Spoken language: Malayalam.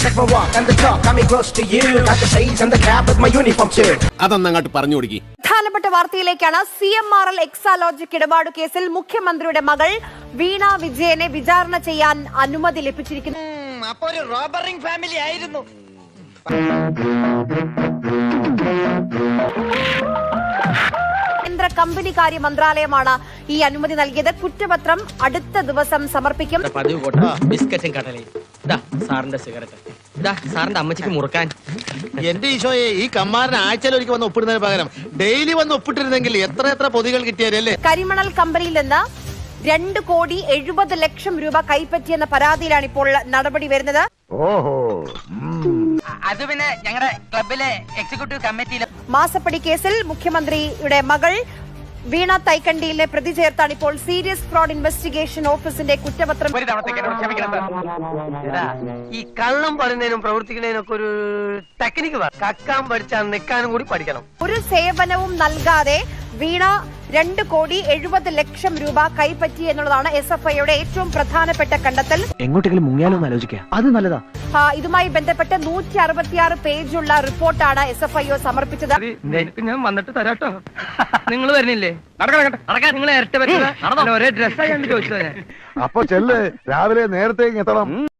Check my walk and the talk, coming close to you. Got the shades and the cap with my uniform too. അതൊന്നങ്ങോട്ട് പറഞ്ഞു കൊടുക്കി പ്രധാനപ്പെട്ട വാർത്തയിലേക്കാണ് C M R L Exalogic ഇടപാട് കേസിൽ മുഖ്യമന്ത്രിയുടെ മകൾ വീണ വിജയനെ വിചാരണ ചെയ്യാൻ അനുമതി ലഭിച്ചിരിക്കുന്നു അപ്പൊ ഒരു റോബറിംഗ് ഫാമിലി ആയിരുന്നു കമ്പനി കാര്യ മന്ത്രാലയമാണ് ഈ അനുമതി നൽകിയത്. കുറ്റപത്രം അടുത്ത ദിവസം സമർപ്പിക്കും. പതിവ് കൊട്ട. ബിസ്ക്കറ്റും കടലയും. ഇതാ സാറിന്റെ സിഗരറ്റ്. ഇതാ സാറിന്റെ അമ്മച്ചിക്ക് മുറുക്കാൻ. എന്റെ ഈശോയെ ഈ കമ്മാരൻ ആഴ്ചയിൽ ഒരിക്കൽ വന്ന് ഒപ്പിടുന്നതിന് പകരം ഡെയിലി വന്ന് ഒപ്പിട്ടിരുന്നെങ്കിൽ എത്ര എത്ര പൊതികൾ കിട്ടിയാലേ കരിമണൽ കമ്പനിയിൽ നിന്ന് രണ്ട് കോടി എഴുപത് ലക്ഷം രൂപ കൈപ്പറ്റിയെന്ന പരാതിയിലാണ് ഇപ്പോൾ നടപടി വരുന്നത്. അത് പിന്നെ ഞങ്ങളുടെ ക്ലബിലെ എക്സിക്യൂട്ടീവ് കമ്മിറ്റിയിലെ മാസപ്പടി കേസിൽ മുഖ്യമന്ത്രിയുടെ മകൾ വീണ തൈക്കണ്ടിയിലെ പ്രതി ചേർത്താണ് ഇപ്പോൾ സീരിയസ് ഫ്രോഡ് ഇൻവെസ്റ്റിഗേഷൻ ഓഫീസിന്റെ കുറ്റപത്രം. ഈ കള്ളം പറയുന്നതിനും പ്രവർത്തിക്കുന്നതിനും ഒക്കെ ഒരു ടെക്നിക്ക് കക്കാൻ പഠിച്ചാൽ നിൽക്കാനും കൂടി പഠിക്കണം. ഒരു സേവനവും നൽകാതെ വീണ രണ്ട് കോടി എഴുപത് ലക്ഷം രൂപ കൈപ്പറ്റി എന്നുള്ളതാണ് എസ് എഫ് ഐയുടെ ഏറ്റവും പ്രധാനപ്പെട്ട കണ്ടെത്തൽ. എങ്ങോട്ടെങ്കിലും മുങ്ങിയാലോ ആലോചിക്കുക അത് നല്ലതാ. ഇതുമായി ബന്ധപ്പെട്ട് നൂറ്റി അറുപത്തിയാറ് പേജുള്ള റിപ്പോർട്ടാണ് എസ് എഫ് ഐ ഒ സമർപ്പിച്ചത് ഞാൻ വന്നിട്ട് തരാട്ടോ നിങ്ങൾ വരുന്നില്ലേ? നിങ്ങൾ ഒരേ ഡ്രസ്സായി അപ്പൊ ചെല്ലേ രാവിലെ നേരത്തെ എത്തണം.